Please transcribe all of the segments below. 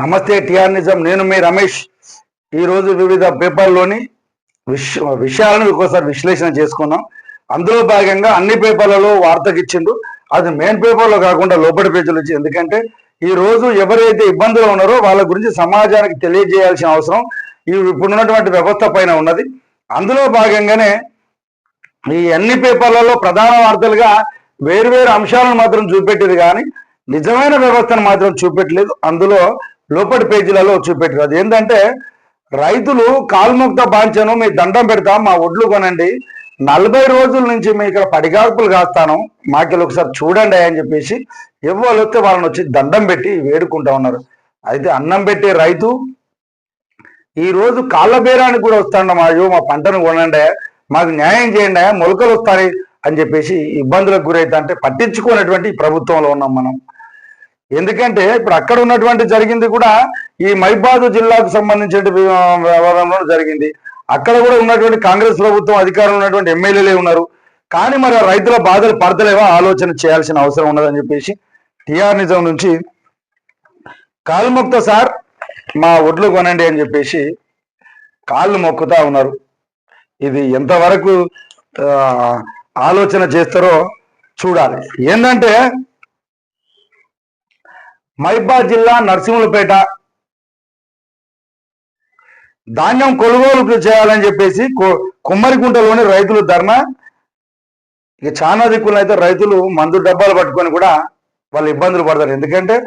నమస్తే టిఆర్ నిజం నేను మీ రమేష్. ఈరోజు వివిధ పేపర్లోని విష విషయాలను ఒక్కోసారి విశ్లేషణ చేసుకున్నాం అందులో భాగంగా అన్ని పేపర్లలో వార్తకి ఇచ్చిండు. అది మెయిన్ పేపర్లో కాకుండా లోపలి పేజీలు ఇచ్చి ఎందుకంటే ఈ రోజు ఎవరైతే ఇబ్బందులు ఉన్నారో వాళ్ళ గురించి సమాజానికి తెలియజేయాల్సిన అవసరం ఈ ఇప్పుడున్నటువంటి వ్యవస్థ పైన ఉన్నది. అందులో భాగంగానే ఈ అన్ని పేపర్లలో ప్రధాన వార్తలుగా వేరు వేరు అంశాలను మాత్రం చూపెట్టేది కానీ నిజమైన వ్యవస్థను మాత్రం చూపెట్టలేదు. అందులో లోపటి పేజీలలో చూపెట్టారు. అది ఏంటంటే రైతులు కాల్ముక్త బాంచను మీ దండం పెడతాం మా ఒడ్లు కొనండి నలభై రోజుల నుంచి మీ ఇక్కడ పడిగాపులు కాస్తాను మాకెళ్ళి ఒకసారి చూడండి అని చెప్పేసి ఎవరు వస్తే వాళ్ళని వచ్చి దండం పెట్టి వేడుకుంటా ఉన్నారు. అయితే అన్నం పెట్టే రైతు ఈ రోజు కాళ్ళ బేరానికి కూడా వస్తాడు మా అయ్యో మా పంటను కొనండి మాకు న్యాయం చేయండి మొలకలు వస్తాయి అని చెప్పేసి ఇబ్బందులకు గురైతే అంటే పట్టించుకున్నటువంటి ప్రభుత్వంలో ఉన్నాం మనం. ఎందుకంటే ఇప్పుడు అక్కడ ఉన్నటువంటి జరిగింది కూడా ఈ మైబాదు జిల్లాకు సంబంధించిన వ్యవహారంలో జరిగింది. అక్కడ కూడా ఉన్నటువంటి కాంగ్రెస్ ప్రభుత్వం అధికారంలో ఉన్నటువంటి ఎమ్మెల్యేలే ఉన్నారు. కానీ మరి రైతుల బాధలు పడతలేవో? ఆలోచన చేయాల్సిన అవసరం ఉన్నదని చెప్పేసి టిఆర్ నిజం నుంచి కాలు సార్ మా ఒడ్లు కొనండి అని చెప్పేసి కాళ్ళు మొక్కుతా ఉన్నారు. ఇది ఎంతవరకు ఆలోచన చేస్తారో చూడాలి. ఏంటంటే మైబాద్ జిల్లా నర్సింహులపేట. ధాన్యం కొనుగోలు చేయాలని చెప్పేసి కొ- కుమ్మరికుంటలోని రైతులు ధర్నా. ఇక చాలా దిక్కులు అయితే రైతులు మందు డబ్బాలు పట్టుకొని కూడా వాళ్ళు ఇబ్బందులు పడతారు. ఎందుకంటే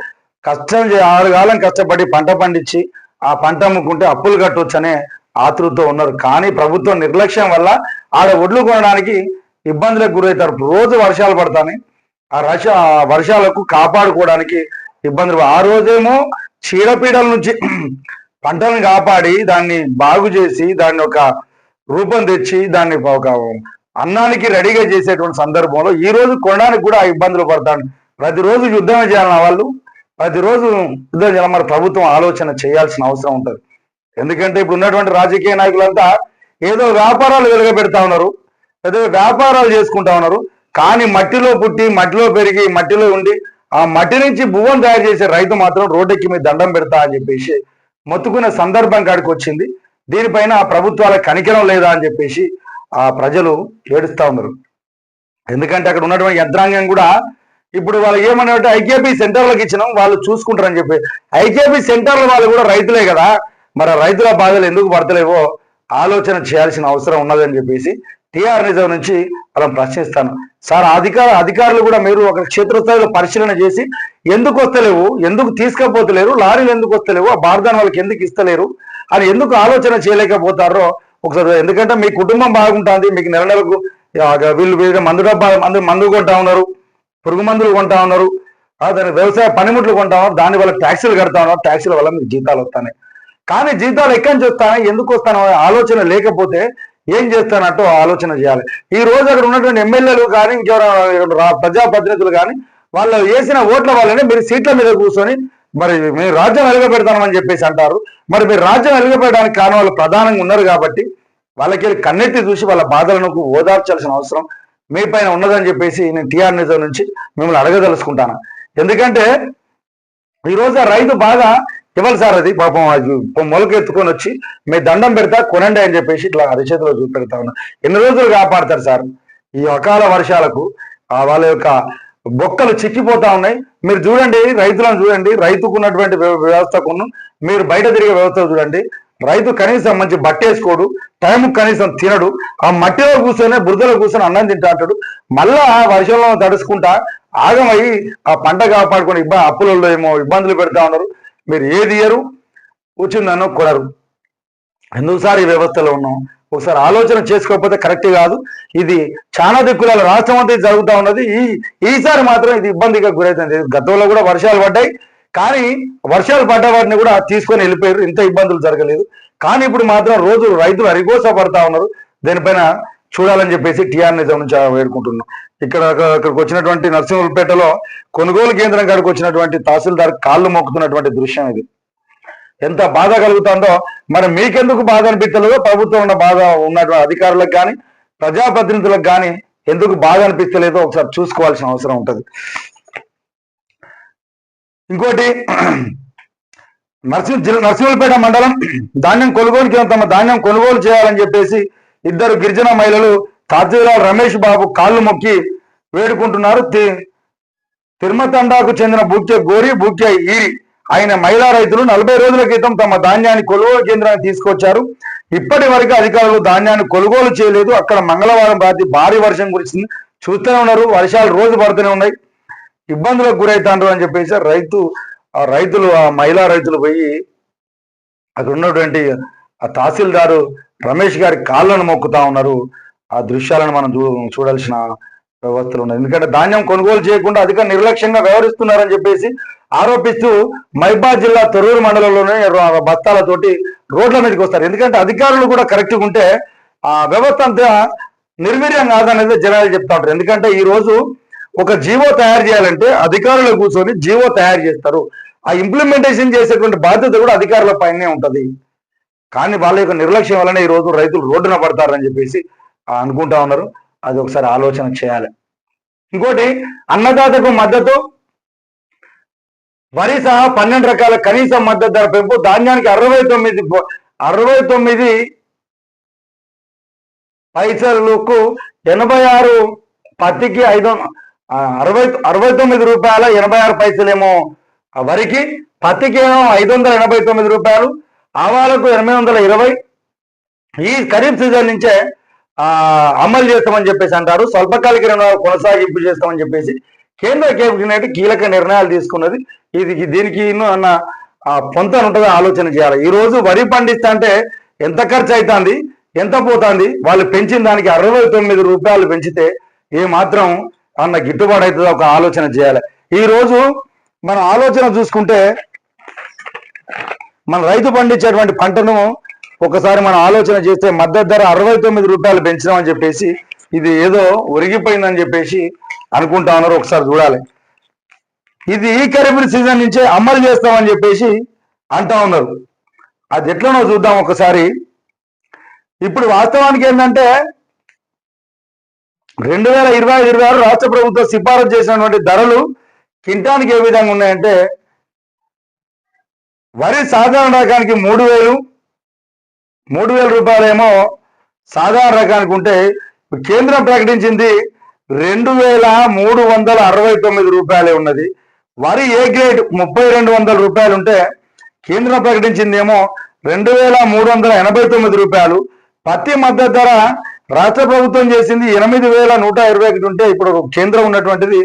కష్టం ఆరు కాలం కష్టపడి పంట పండించి ఆ పంట అమ్ముకుంటే అప్పులు కట్టొచ్చు అనే ఆతృతతో ఉన్నారు. కానీ ప్రభుత్వం నిర్లక్ష్యం వల్ల ఆడ ఒడ్లు కొనడానికి ఇబ్బందులకు గురవుతారు. రోజు వర్షాలు పడతాయి ఆ వర్ష ఆ వర్షాలకు కాపాడుకోవడానికి ఇబ్బందులు ఆ రోజేమో చీడపీడల నుంచి పంటలను కాపాడి దాన్ని బాగు చేసి దాన్ని ఒక రూపం తెచ్చి దాన్ని ఒక అన్నానికి రెడీగా చేసేటువంటి సందర్భంలో ఈ రోజు కొనడానికి కూడా ఇబ్బందులు పడతాడు ప్రతిరోజు యుద్ధమే చేయాలన్న వాళ్ళు. ప్రతిరోజు యుద్ధం చేయాలి. మరి ప్రభుత్వం ఆలోచన చేయాల్సిన అవసరం ఉంటుంది. ఎందుకంటే ఇప్పుడు ఉన్నటువంటి రాజకీయ నాయకులంతా ఏదో వ్యాపారాలు వెలుగబెడతా ఉన్నారు. ఏదో వ్యాపారాలు చేసుకుంటా ఉన్నారు. కానీ మట్టిలో పుట్టి మట్టిలో పెరిగి మట్టిలో ఉండి ఆ మట్టి నుంచి భువం తయారు చేసే రైతు మాత్రం రోడ్డెక్కి మీద దండం పెడతా అని చెప్పేసి మొత్తుకున్న సందర్భం కాడికి వచ్చింది. దీనిపైన ఆ ప్రభుత్వాల కనికరం లేదా అని చెప్పేసి ఆ ప్రజలు ఏడుస్తా ఉన్నారు. ఎందుకంటే అక్కడ ఉన్నటువంటి యంత్రాంగం కూడా ఇప్పుడు వాళ్ళు ఏమన్నారంటే ఐకేపీ సెంటర్లకు ఇచ్చినాం వాళ్ళు చూసుకుంటారని చెప్పి. ఐకేపీ సెంటర్ల వాళ్ళు కూడా రైతులే కదా. మరి రైతుల బాధలు ఎందుకు పడతలేవో ఆలోచన చేయాల్సిన అవసరం ఉన్నదని చెప్పేసి టిఆర్ నిజం నుంచి అలా ప్రశ్నిస్తాను. సార్ అధికార అధికారులు కూడా మీరు ఒక క్షేత్రస్థాయిలో పరిశీలన చేసి ఎందుకు వస్తలేవు ఎందుకు తీసుకపోతలేరు లారీలు ఎందుకు వస్తలేవు ఆ బార్దాన్ వాళ్ళకి ఎందుకు ఇస్తలేరు అని ఎందుకు ఆలోచన చేయలేకపోతారో ఒకసారి ఎందుకంటే మీ కుటుంబం బాగుంటుంది మీకు నెల నెలకు వీళ్ళు వీళ్ళు మందు డబ్బా మందు మందు కొంటా ఉన్నారు పురుగు మందులు కొంటా ఉన్నారు దాని వ్యవసాయ పనిముట్లు కొంటా ఉన్నారు దాని వల్ల ట్యాక్సీలు కడతా ఉన్నారు ట్యాక్సీల వల్ల మీకు జీతాలు వస్తాయి కానీ జీతాలు ఎక్కడి నుంచి వస్తాయి ఎందుకు వస్తానో ఆలోచన లేకపోతే ఏం చేస్తానట్టు ఆలోచన చేయాలి. ఈ రోజు అక్కడ ఉన్నటువంటి ఎమ్మెల్యేలు కానీ ఇంకెవరు ప్రజాప్రతినిధులు కానీ వాళ్ళు వేసిన ఓట్ల వల్లనే మీరు సీట్ల మీద కూర్చొని మరి మీరు రాజ్యం వెలుగబెడతామని చెప్పేసి అంటారు. మరి మీరు రాజ్యం వెలుగబెట్టడానికి కారణం వాళ్ళు ప్రధానంగా ఉన్నారు కాబట్టి వాళ్ళకి కన్నెత్తి చూసి వాళ్ళ బాధలను ఓదార్చాల్సిన అవసరం మీ పైన ఉన్నదని చెప్పేసి నేను టీఆర్ నేత నుంచి మిమ్మల్ని అడగదలుచుకుంటాను. ఎందుకంటే ఈరోజు రైతు బాగా ఇవ్వాలి సార్ అది. పాపం అది మొలక ఎత్తుకొని వచ్చి మీ దండం పెడతా కొనండి అని చెప్పేసి ఇట్లా అరిచేతిలో చూపెడతా ఉన్నా. ఎన్ని రోజులు కాపాడతారు సార్? ఈ అకాల వర్షాలకు వాళ్ళ యొక్క బొక్కలు చిక్కిపోతా ఉన్నాయి. మీరు చూడండి రైతులను చూడండి రైతుకు ఉన్నటువంటి వ్యవస్థకును మీరు బయట తిరిగే వ్యవస్థ చూడండి. రైతు కనీసం మంచి బట్టేసుకోడు టైం కనీసం తినడు ఆ మట్టిలో కూర్చొని బురదలో కూర్చొని అన్నం తింటా అంటాడు. మళ్ళా వర్షంలో తడుచుకుంటా ఆగమయ్యి ఆ పంట కాపాడుకొని ఇబ్బంది అప్పులలో ఏమో ఇబ్బందులు పెడతా ఉన్నారు. మీరు ఏది ఇయ్యరు? కూర్చుందనో కొనరు ఎందుకు సార్ ఈ వ్యవస్థలో ఉన్నాం? ఒకసారి ఆలోచన చేసుకోకపోతే కరెక్ట్ కాదు. ఇది చాలా దిక్కులలో రాష్ట్రం అంతా జరుగుతూ ఉన్నది. ఈ ఈసారి మాత్రం ఇది ఇబ్బందిగా గురవుతుంది గతంలో కూడా వర్షాలు పడ్డాయి. కానీ వర్షాలు పడ్డ వాటిని కూడా తీసుకొని వెళ్ళిపోయారు. ఇంత ఇబ్బందులు జరగలేదు. కానీ ఇప్పుడు మాత్రం రోజు రైతులు అరిగోస పడతా ఉన్నారు. దీనిపైన చూడాలని చెప్పేసి టీఆర్ నిజం నుంచి వేడుకుంటున్నాం. ఇక్కడ అక్కడికి వచ్చినటువంటి నర్సింహులపేటలో కొనుగోలు కేంద్రం కాడికి వచ్చినటువంటి తహసీల్దార్ కాళ్ళు మొక్కుతున్నటువంటి దృశ్యం ఇది. ఎంత బాధ కలుగుతుందో మరి మీకెందుకు బాధ అనిపించలేదో ప్రభుత్వం ఉన్న బాధ ఉన్నటువంటి అధికారులకు కానీ ప్రజాప్రతినిధులకు కానీ ఎందుకు బాధ అనిపించలేదో ఒకసారి చూసుకోవాల్సిన అవసరం ఉంటుంది. ఇంకోటి నర్సింహ జిల్లా నర్సింహులపేట మండలం ధాన్యం కొనుగోలు తమ ధాన్యం కొనుగోలు చేయాలని చెప్పేసి ఇద్దరు గిరిజన మహిళలు తహసీల్దార్ రమేష్ బాబు కాళ్ళు మొక్కి వేడుకుంటున్నారు. తిరుమతండాకు చెందిన బుక్య గోరి బుక్య ఈరి ఆయన మహిళా రైతులు నలభై రోజుల క్రితం తమ ధాన్యాన్ని కొనుగోలు కేంద్రానికి తీసుకొచ్చారు. ఇప్పటి వరకు అధికారులు ధాన్యాన్ని కొనుగోలు చేయలేదు. అక్కడ మంగళవారం రాత్రి భారీ వర్షం కురిసింది. చూస్తూనే ఉన్నారు. వర్షాలు రోజు పడుతూనే ఉన్నాయి. ఇబ్బందులకు గురవుతాండ్రు అని చెప్పేసి రైతు ఆ రైతులు ఆ మహిళా రైతులు పోయి అక్కడ ఉన్నటువంటి ఆ తహసీల్దారు రమేష్ గారి కాళ్ళను మొక్కుతా ఉన్నారు. ఆ దృశ్యాలను మనం చూ చూడాల్సిన వ్యవస్థలు ఉన్నాయి. ఎందుకంటే ధాన్యం కొనుగోలు చేయకుండా అధిక నిర్లక్ష్యంగా వ్యవహరిస్తున్నారని చెప్పేసి ఆరోపిస్తూ మైబాద్ జిల్లా తొర్రూరు మండలంలోనే బస్తాలతోటి రోడ్ల మీదకి వస్తారు. ఎందుకంటే అధికారులు కూడా కరెక్ట్గా ఉంటే ఆ వ్యవస్థ అంతా నిర్వీర్యం కాదనేది జనాలు చెప్తా ఉంటారు. ఎందుకంటే ఈ రోజు ఒక జీవో తయారు చేయాలంటే అధికారులు కూర్చొని జీవో తయారు చేస్తారు. ఆ ఇంప్లిమెంటేషన్ చేసేటువంటి బాధ్యత కూడా అధికారుల పైనే ఉంటుంది. కానీ వాళ్ళ యొక్క నిర్లక్ష్యం వలన ఈ రోజు రైతులు రోడ్డున పడతారని చెప్పేసి అనుకుంటా ఉన్నారు. అది ఒకసారి ఆలోచన చేయాలి. ఇంకోటి అన్నదాతకు మద్దతు వరి సహా పన్నెండు రకాల కనీస మద్దతు ధర పెంపు ధాన్యానికి అరవై తొమ్మిది అరవై తొమ్మిది పైసలకు ఎనభై ఆరు పత్తికి ఐదు అరవై అరవై తొమ్మిది రూపాయల ఎనభై ఆరు పైసలేమో వరికి పత్తికి ఏమో ఐదు వందల ఎనభై తొమ్మిది రూపాయలు ఆవాలకు ఎనిమిది వందల ఇరవై. ఈ ఖరీఫ్ సీజన్ నుంచే అమలు చేస్తామని చెప్పేసి అంటారు. స్వల్పకాలిక రుణాలు కొనసాగింపు చేస్తామని చెప్పేసి కేంద్ర కేబినెట్ కీలక నిర్ణయాలు తీసుకున్నది. ఇది దీనికి అన్న పొంత ఉంటుందో ఆలోచన చేయాలి. ఈ రోజు వరి పండిస్తా అంటే ఎంత ఖర్చు అవుతుంది ఎంత పోతుంది? వాళ్ళు పెంచిన దానికి అరవై తొమ్మిది రూపాయలు పెంచితే ఏ మాత్రం అన్న గిట్టుబాటు అవుతుందో ఒక ఆలోచన చేయాలి. ఈ రోజు మనం ఆలోచన చూసుకుంటే మన రైతు పండించేటువంటి పంటను ఒకసారి మనం ఆలోచన చేస్తే మద్దతు ధర అరవై తొమ్మిది రూపాయలు పెంచినామని చెప్పేసి ఇది ఏదో ఒరిగిపోయిందని చెప్పేసి అనుకుంటా ఉన్నారు. ఒకసారి చూడాలి. ఇది ఈ ఖరీఫ్ సీజన్ నుంచే అమలు చేస్తామని చెప్పేసి అంటా ఉన్నారు. అది ఎట్లనో చూద్దాం ఒకసారి. ఇప్పుడు వాస్తవానికి ఏంటంటే రెండు వేల ఇరవై ఐదు ఇరవై ఆరు రాష్ట్ర ప్రభుత్వం సిఫారసు చేసినటువంటి ధరలు కింటానికి ఏ విధంగా ఉన్నాయంటే వరి సాధారణ రకానికి మూడు వేలు మూడు వేల రూపాయలేమో సాధారణ రకానికి ఉంటే కేంద్రం ప్రకటించింది రెండు వేల మూడు వందల అరవై తొమ్మిది రూపాయలే ఉన్నది. వరి ఏ గ్రేడ్ ముప్పై రెండు వందల రూపాయలు ఉంటే కేంద్రం ప్రకటించింది ఏమో రెండు వేల మూడు వందల ఎనభై తొమ్మిది రూపాయలు. పత్తి మద్దతు ధర రాష్ట్ర ప్రభుత్వం చేసింది ఎనిమిది వేల నూట ఇరవై ఒకటి ఉంటే ఇప్పుడు కేంద్రం ఉన్నటువంటిది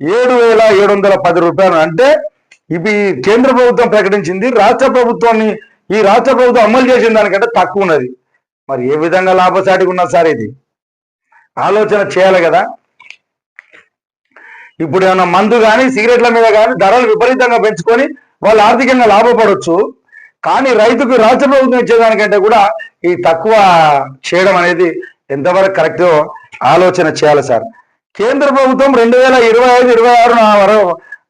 ఏడు వేల ఏడు వందల పది రూపాయలు. అంటే ఇవి కేంద్ర ప్రభుత్వం ప్రకటించింది రాష్ట్ర ప్రభుత్వాన్ని ఈ రాష్ట్ర ప్రభుత్వం అమలు చేసిన దానికంటే తక్కువ ఉన్నది. మరి ఏ విధంగా లాభసాటిగా ఉన్నది సార్ ఇది? ఆలోచన చేయాలి కదా. ఇప్పుడు ఏమైనా మందు కానీ సిగరెట్ల మీద కానీ ధరలు విపరీతంగా పెంచుకొని వాళ్ళు ఆర్థికంగా లాభపడవచ్చు కానీ రైతుకు రాష్ట్ర ప్రభుత్వం ఇచ్చేదానికంటే కూడా ఈ తక్కువ చేయడం అనేది ఎంతవరకు కరెక్టో ఆలోచన చేయాలి సార్. కేంద్ర ప్రభుత్వం రెండు వేల ఇరవై ఐదు ఇరవై ఆరు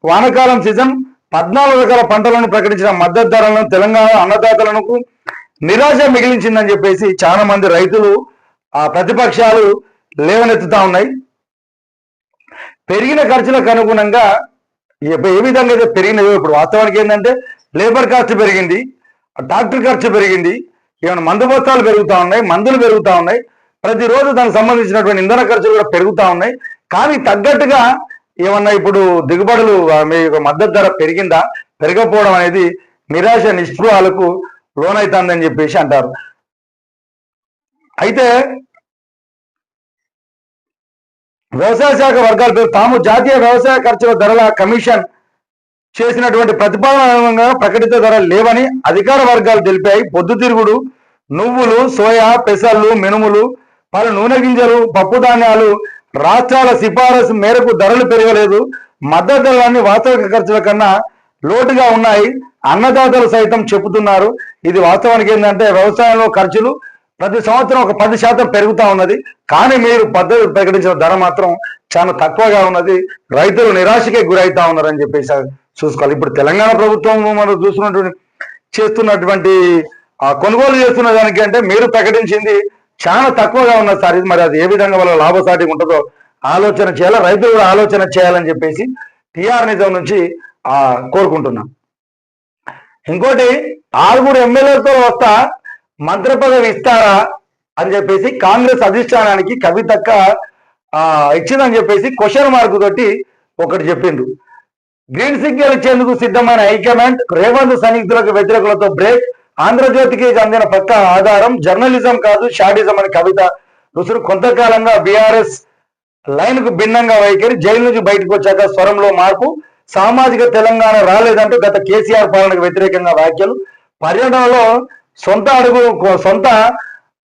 వానకాలం సీజన్ పద్నాలుగు రకాల పంటలను ప్రకటించిన మద్దతు ధరలను తెలంగాణ అన్నదాతలకు నిరాశ మిగిలించిందని చెప్పేసి చాలా మంది రైతులు ఆ ప్రతిపక్షాలు లేవనెత్తుతా ఉన్నాయి. పెరిగిన ఖర్చులకు అనుగుణంగా ఏ విధంగా అయితే పెరిగినదో ఇప్పుడు వాస్తవానికి ఏంటంటే లేబర్ ఖర్చు పెరిగింది డాక్టర్ ఖర్చు పెరిగింది ఏమైనా మందు బస్తాలు పెరుగుతా ఉన్నాయి మందులు పెరుగుతూ ఉన్నాయి. ప్రతిరోజు దానికి సంబంధించినటువంటి ఇంధన ఖర్చులు కూడా పెరుగుతూ ఉన్నాయి. కానీ తగ్గట్టుగా ఏమన్నా ఇప్పుడు దిగుబడులు మీ మద్దతు ధర పెరిగిందా? పెరగకపోవడం అనేది నిరాశ నిస్పృహాలకు లోనైతుందని చెప్పేసి అంటారు. అయితే వ్యవసాయ శాఖ వర్గాల పేరు తాము జాతీయ వ్యవసాయ ఖర్చుల ధరల కమిషన్ చేసినటువంటి ప్రతిపాదన ప్రకటిత ధరలు లేవని అధికార వర్గాలు తెలిపాయి. పొద్దుతిరుగుడు నువ్వులు సోయా పెసర్లు మినుములు పలు నూనె గింజలు పప్పు ధాన్యాలు రాష్ట్రాల సిఫారసు మేరకు ధరలు పెరగలేదు మద్దతు ధరలన్నీ వాస్తవిక ఖర్చుల కన్నా లోటుగా ఉన్నాయి అన్నదాతలు సైతం చెబుతున్నారు. ఇది వాస్తవానికి ఏంటంటే వ్యవసాయంలో ఖర్చులు ప్రతి సంవత్సరం ఒక పది శాతం పెరుగుతూ ఉన్నది. కానీ మీరు పద్ధతి ప్రకటించిన ధర మాత్రం చాలా తక్కువగా ఉన్నది. రైతులు నిరాశకే గురవుతా ఉన్నారని చెప్పేసి చూసుకోవాలి. ఇప్పుడు తెలంగాణ ప్రభుత్వం మనం చూస్తున్నటువంటి చేస్తున్నటువంటి కొనుగోలు చేస్తున్న దానికి అంటే మీరు ప్రకటించింది చాలా తక్కువగా ఉన్నది సార్ ఇది మరి అది ఏ విధంగా వాళ్ళ లాభసాటి ఉంటుందో ఆలోచన చేయాలి. రైతులు కూడా ఆలోచన చేయాలని చెప్పేసి టిఆర్ నిజం నుంచి కోరుకుంటున్నాం. ఇంకోటి ఆరుగురు ఎమ్మెల్యేలతో వస్తా మంత్రి పదవి ఇస్తారా అని చెప్పేసి కాంగ్రెస్ అధిష్టానానికి కవితక్క ఆ, ఇచ్చిందని చెప్పేసి క్వశ్చన్ మార్క్ తోటి ఒకటి చెప్పిండు గ్రీన్ సిగ్నల్ ఇచ్చేందుకు సిద్ధమైన హైకమాండ్ రేవంత్ సన్నిహితులకు వ్యతిరేకులతో బ్రేక్ ఆంధ్రజ్యోతికి అందిన పక్క ఆధారం జర్నలిజం కాదు షాడిజం అనే కవిత రుసురు కొంతకాలంగా బీఆర్ఎస్ లైన్కు భిన్నంగా వైఖరి జైలు నుంచి బయటకు వచ్చాక స్వరంలో మార్పు సామాజిక తెలంగాణ రాలేదంటూ గత కేసీఆర్ పాలనకు వ్యతిరేకంగా వ్యాఖ్యలు. పర్యటనలో సొంత అడుగు సొంత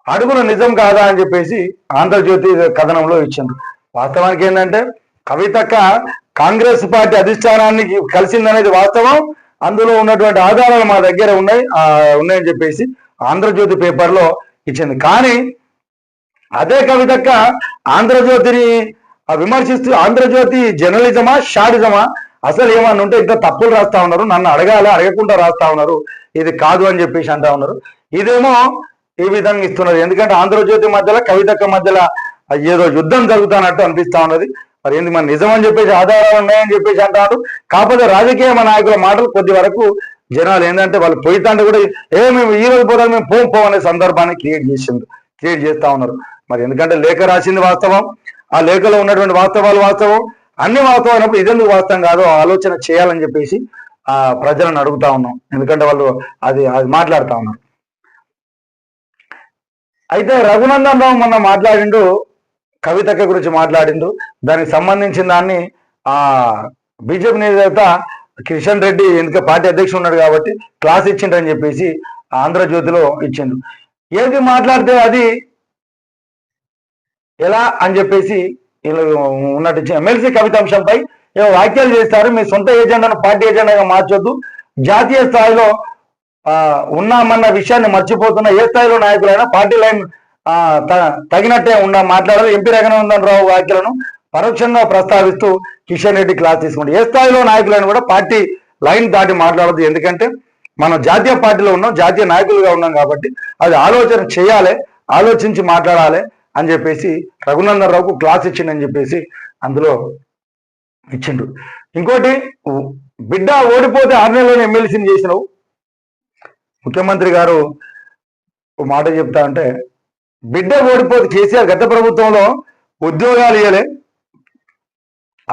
అడుగును నిజం కాదా అని చెప్పేసి ఆంధ్రజ్యోతి కథనంలో ఇచ్చింది. వాస్తవానికి ఏంటంటే కవితక్క కాంగ్రెస్ పార్టీ అధిష్టానానికి కలిసిందనేది వాస్తవం. అందులో ఉన్నటువంటి ఆధారాలు మా దగ్గర ఉన్నాయి. ఆ, ఉన్నాయని చెప్పేసి ఆంధ్రజ్యోతి పేపర్లో ఇచ్చింది. కానీ అదే కవితక్క ఆంధ్రజ్యోతిని విమర్శిస్తూ ఆంధ్రజ్యోతి జర్నలిజమా షాడిజమా? అసలు ఏమన్నా ఉంటే ఇంత తప్పులు రాస్తా ఉన్నారు. నన్ను అడగాలి అడగకుండా రాస్తా ఉన్నారు. ఇది కాదు అని చెప్పేసి అంటా ఉన్నారు. ఇదేమో ఈ విధంగా ఇస్తున్నారు. ఎందుకంటే ఆంధ్రజ్యోతి మధ్యలో కవితక్క మధ్యలో ఏదో యుద్ధం జరుగుతున్నట్టు అనిపిస్తా ఉన్నది. మరి ఏంది మన నిజం అని చెప్పేసి ఆధారాలు ఉన్నాయని చెప్పేసి అంటారు. కాకపోతే రాజకీయ నాయకుల మాటలు కొద్ది వరకు జనాలు ఏంటంటే వాళ్ళు పోయితాంటే కూడా ఏ మేము ఈ రోజు పోతాం మేము పోం పోం అనే సందర్భాన్ని క్రియేట్ చేసింది క్రియేట్ చేస్తా ఉన్నారు. మరి ఎందుకంటే లేఖ రాసింది వాస్తవం. ఆ లేఖలో ఉన్నటువంటి వాస్తవాలు వాస్తవం. అన్ని వాస్తవం అయినప్పుడు ఇదెందుకు వాస్తవం కాదో ఆలోచన చేయాలని చెప్పేసి ఆ ప్రజలను అడుగుతా ఉన్నాం. ఎందుకంటే వాళ్ళు అది అది మాట్లాడుతా ఉన్నారు. అయితే రఘునందన్ రావు మొన్న మాట్లాడిండు కవితక గురించి మాట్లాడిండు. దానికి సంబంధించిన దాన్ని ఆ బీజేపీ నేత కిషన్ రెడ్డి ఎందుక పార్టీ అధ్యక్షుడు ఉన్నాడు కాబట్టి క్లాస్ ఇచ్చిండ్రని చెప్పేసి ఆంధ్రజ్యోతిలో ఇచ్చిండు. ఏది మాట్లాడితే అది ఎలా అని చెప్పేసి వీళ్ళు ఉన్నట్టు ఎమ్మెల్సీ కవిత అంశంపై వ్యాఖ్యలు చేస్తారు. మీ సొంత ఏజెండాను పార్టీ ఏజెండాగా మార్చొద్దు. జాతీయ స్థాయిలో ఉన్నామన్న విషయాన్ని మర్చిపోతున్న ఏ స్థాయిలో నాయకులైనా పార్టీ లైన్ తగినట్టే ఉన్న మాట్లాడాలి. ఎంపీ రఘునందన్ రావు వ్యాఖ్యలను పరోక్షంగా ప్రస్తావిస్తూ కిషన్ రెడ్డి క్లాస్ తీసుకుంటే ఏ స్థాయిలో నాయకులను కూడా పార్టీ లైన్ దాటి మాట్లాడదు ఎందుకంటే మనం జాతీయ పార్టీలో ఉన్నాం జాతీయ నాయకులుగా ఉన్నాం కాబట్టి అది ఆలోచన చేయాలి ఆలోచించి మాట్లాడాలి అని చెప్పేసి రఘునందన్ రావుకు క్లాస్ ఇచ్చిండని చెప్పేసి అందులో ఇచ్చిండు ఇంకోటి బిడ్డ ఓడిపోతే ఆరు నెలలోనే ఎమ్మెల్సీని చేసినావు. ముఖ్యమంత్రి గారు మాట చెప్తా అంటే బిడ్డ ఓడిపోతే కేసీఆర్ గత ప్రభుత్వంలో ఉద్యోగాలు ఇవ్వలే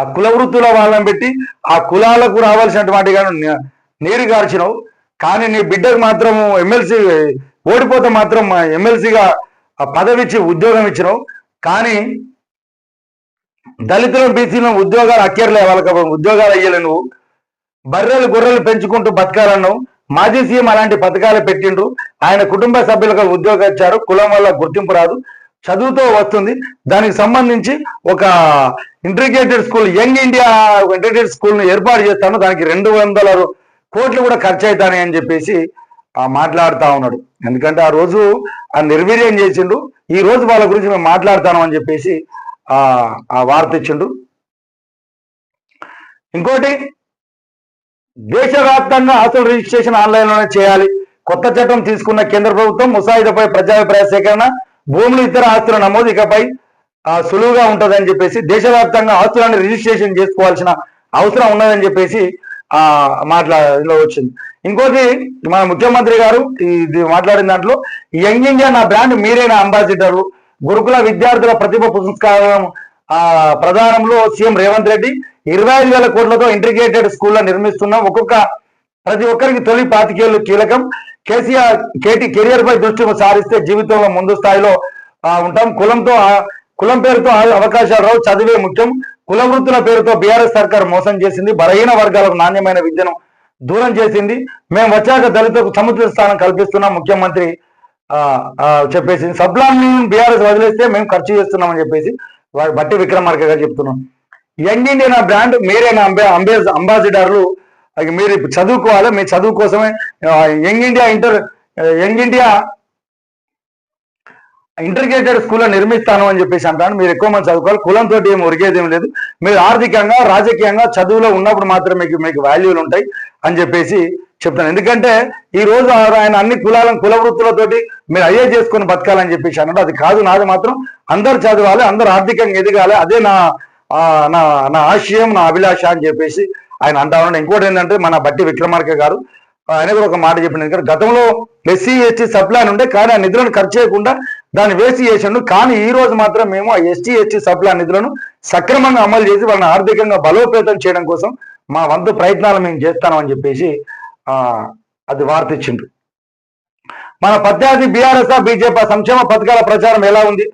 ఆ కుల వృత్తుల వాళ్ళని పెట్టి ఆ కులాలకు రావాల్సినటువంటి నీరు గార్చినావు. కానీ నీ బిడ్డకు మాత్రం ఎమ్మెల్సీ ఓడిపోతే మాత్రం ఎమ్మెల్సీగా పదవి ఇచ్చి ఉద్యోగం ఇచ్చినావు. కానీ దళితులను బీసీలను ఉద్యోగాలు అక్కర్లే వాళ్ళకి ఉద్యోగాలు అయ్యలే నువ్వు. బర్రెలు గొర్రెలు పెంచుకుంటూ బతకాలన్నావు. మాజీ సీఎం అలాంటి పథకాలు పెట్టిండ్రు. ఆయన కుటుంబ సభ్యులకు ఉద్యోగం ఇచ్చారు. కులం వల్ల గుర్తింపు రాదు. చదువుతో వస్తుంది. దానికి సంబంధించి ఒక integrated school young India integrated స్కూల్ను ఏర్పాటు చేస్తాను. దానికి రెండు వందల కోట్లు కూడా ఖర్చు అవుతాయి అని చెప్పేసి మాట్లాడుతా ఉన్నాడు. ఎందుకంటే ఆ రోజు ఆ నిర్వీర్యం చేసిండు. ఈ రోజు వాళ్ళ గురించి మేము మాట్లాడతాను అని చెప్పేసి ఆ వార్త ఇచ్చిండు. ఇంకోటి దేశవ్యాప్తంగా ఆస్తుల రిజిస్ట్రేషన్ ఆన్లైన్లోనే చేయాలి. కొత్త చట్టం తీసుకున్న కేంద్ర ప్రభుత్వం ముసాయిదాపై ప్రజాభిప్రాయ సేకరణ భూములు ఇతర ఆస్తుల నమోదు ఇకపై సులువుగా ఉంటుందని చెప్పేసి దేశవ్యాప్తంగా ఆస్తులను రిజిస్ట్రేషన్ చేసుకోవాల్సిన అవసరం ఉన్నదని చెప్పేసి ఆ మాట్లాడలో వచ్చింది. ఇంకోటి మన ముఖ్యమంత్రి గారు ఇది మాట్లాడిన దాంట్లో యంగ్ ఇండియా నా బ్రాండ్ మీరైన అంబాసిడర్లు గురుకుల విద్యార్థుల ప్రతిభ పురస్కారం ప్రధానంలో సీఎం రేవంత్ రెడ్డి ఇరవై ఐదు వేల కోట్లతో ఇంటిగ్రేటెడ్ స్కూళ్ళ నిర్మిస్తున్నాం ఒక్కొక్క ప్రతి ఒక్కరికి తొలి పాతికేళ్ళు కీలకం. కేసీఆర్ కేటీ కెరియర్ పై దృష్టి సారిస్తే జీవితంలో ముందు స్థాయిలో ఉంటాం. కులంతో కులం పేరుతో అవకాశాలు రావు. చదివే ముఖ్యం. కుల వృత్తుల పేరుతో బీఆర్ఎస్ సర్కార్ మోసం చేసింది. బలహీన వర్గాలకు నాణ్యమైన విద్యను దూరం చేసింది. మేము వచ్చాక దళితులకు సముద్ర స్థానం కల్పిస్తున్నాం ముఖ్యమంత్రి ఆ, చెప్పేసి సబ్లాన్ బీఆర్ఎస్ వదిలేస్తే మేము ఖర్చు చేస్తున్నామని చెప్పేసి బట్టి విక్రమార్క గారు చెప్తున్నాం యంగ్ ఇండియా బ్రాండ్ మీరే నా అంబే అంబే అంబాసిడర్లు. మీరు ఇప్పుడు చదువుకోవాలి మీ చదువు కోసమే young India inter young India integrated స్కూల్లో నిర్మిస్తాను అని చెప్పేసి అంటాను. మీరు ఎక్కువ మంది చదువుకోవాలి కులంతో ఏం ఒరిగేది ఏం లేదు. మీరు ఆర్థికంగా రాజకీయంగా చదువులో ఉన్నప్పుడు మాత్రం మీకు మీకు వాల్యూలు ఉంటాయి అని చెప్పేసి చెప్తాను ఎందుకంటే ఈ రోజు ఆయన అన్ని కులాలను కుల వృత్తులతోటి మీరు అయ్యే చేసుకొని బతకాలని చెప్పేసి అన్నాడు. అది కాదు నాది మాత్రం అందరు చదవాలి అందరు ఆర్థికంగా ఎదగాలి అదే నా నా నా ఆశయం నా అభిలాష అని చెప్పేసి ఆయన అంటా ఉన్నాడు. ఇంకోటి ఏంటంటే మన బట్టి విక్రమార్క గారు ఆయన కూడా ఒక మాట చెప్పిన ఎందుకంటే గతంలో ఎస్సీ ఎస్టీ సప్లాన్ ఉండే కానీ ఆ నిధులను ఖర్చు చేయకుండా దాన్ని వేసి చేసిండు. కానీ ఈ రోజు మాత్రం మేము ఆ ఎస్టీ ఎస్టీ సప్లాన్ నిధులను సక్రమంగా అమలు చేసి వాళ్ళని ఆర్థికంగా బలోపేతం చేయడం కోసం మా వంతు ప్రయత్నాలు మేము చేస్తామని చెప్పేసి అది వార్త ఇచ్చిండు మన ప్రత్యర్థి బీఆర్ఎస్ బీజేపీ సంక్షేమ పథకాల ప్రచారం ఎలా ఉంది?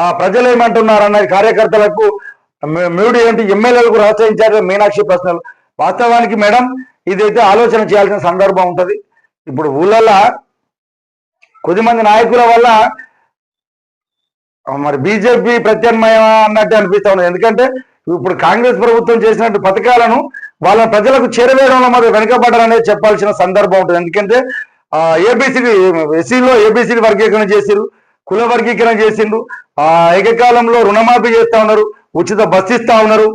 ఆ ప్రజలు ఏమంటున్నారు అన్నది కార్యకర్తలకు మే- మేడు ఏంటి ఎమ్మెల్యేలకు రాష్ట్ర ఇన్ఛార్జ్ మీనాక్షి ప్రశ్నలు. వాస్తవానికి మేడం ఇదైతే ఆలోచన చేయాల్సిన సందర్భం ఉంటుంది. ఇప్పుడు ఊళ్ళల్లో కొద్దిమంది నాయకుల వల్ల మరి బీజేపీ ప్రత్యామ్నాయం అన్నట్టు అనిపిస్తా ఉన్నది. ఎందుకంటే ఇప్పుడు కాంగ్రెస్ ప్రభుత్వం చేసినట్టు పథకాలను వాళ్ళ ప్రజలకు చేరవేయడంలో మరి వెనుకబడాలనేది చెప్పాల్సిన సందర్భం ఉంటుంది. ఎందుకంటే ఏబిసిడి ఎస్సీలో ఏబిసిడి వర్గీకరణ చేసిరు కుల వర్గీకరణ చేసిండ్రు ఆ ఏకకాలంలో రుణమాఫీ చేస్తా ఉన్నారు ఉచిత బస్ ఇస్తా ఉన్నారు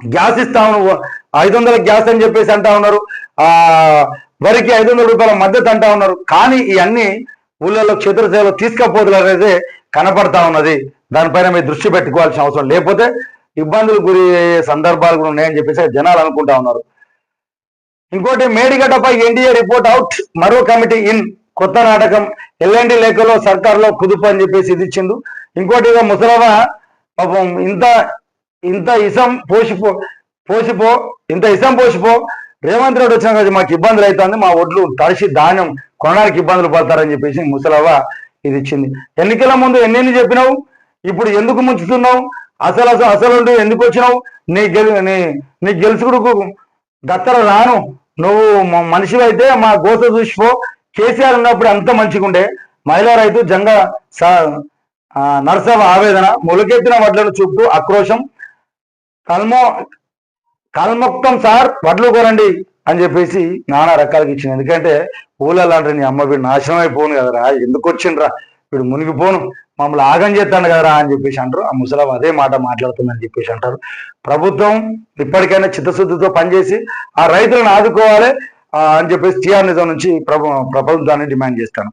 గ్యాస్ ఇస్తా ఉన్నారు ఐదు వందల గ్యాస్ అని చెప్పేసి అంటా ఉన్నారు ఆ వరికి ఐదు వందల రూపాయల మద్దతు అంటా ఉన్నారు. కానీ ఇవన్నీ ఊళ్ళలో క్షేత్రసేవలో తీసుకపోతులు అనేది కనపడతా ఉన్నది. దానిపైన మీరు దృష్టి పెట్టుకోవాల్సిన అవసరం లేకపోతే ఇబ్బందులు గురి సందర్భాలు కూడా ఉన్నాయని చెప్పేసి జనాలు అనుకుంటా ఉన్నారు. ఇంకోటి మేడిగడ్డపై ఎన్డీఏ రిపోర్ట్ అవుట్ మరో కమిటీ ఇన్ కొత్త నాటకం ఎల్ఎండి లేఖలో సర్కార్లో కుదుపు అని చెప్పేసి ఇది ఇచ్చిండు. ఇంకోటి ఇక ముసలవ పాపం ఇంత ఇంత ఇసం పోసిపో పోసిపో ఇంత ఇసం పోసిపో రేవంత్ రెడ్డి వచ్చిన కదా మాకు ఇబ్బందులు అవుతుంది మా ఒడ్లు తడిసి ధాన్యం కొనడానికి ఇబ్బందులు పడతారని చెప్పేసి ముసలవ్వ ఇది ఇచ్చింది. ఎన్నికల ముందు ఎన్నెన్ని చెప్పినావు? ఇప్పుడు ఎందుకు ముంచుతున్నావు? అసలు అసలు అసలు ఎందుకు వచ్చినావు? నీ గెలు నీ నీ గెలుచుకుడుకు దత్తర రాను. నువ్వు మ- మనిషివైతే మా గోస చూసిపో. కేసీఆర్ ఉన్నప్పుడు అంత మంచిగుండే మహిళా రైతు జంగ స- నరసవ ఆవేదన మొలకెత్తిన వడ్లను చూపుతూ ఆక్రోశం. కల్మో కల్మొక్తం సార్ వడ్లు కొనండి అని చెప్పేసి నానా రకాలకి ఇచ్చింది. ఎందుకంటే ఊళ్ళలాంటి నీ అమ్మ వీడు నాశనం అయిపోను కదరా. ఎందుకు వచ్చిండ్రా? వీడు మునిగిపోను. మమ్మల్ని ఆగం చేస్తాను కదరా అని చెప్పేసి అంటారు. ఆ ముసలాం అదే మాట మాట్లాడుతుందని చెప్పేసి అంటారు. ప్రభుత్వం ఇప్పటికైనా చిత్తశుద్ధితో పనిచేసి ఆ రైతులను ఆదుకోవాలి అని చెప్పేసి టీఆర్ నిజం నుంచి ప్రభు ప్రభుత్వాన్ని డిమాండ్ చేస్తాను.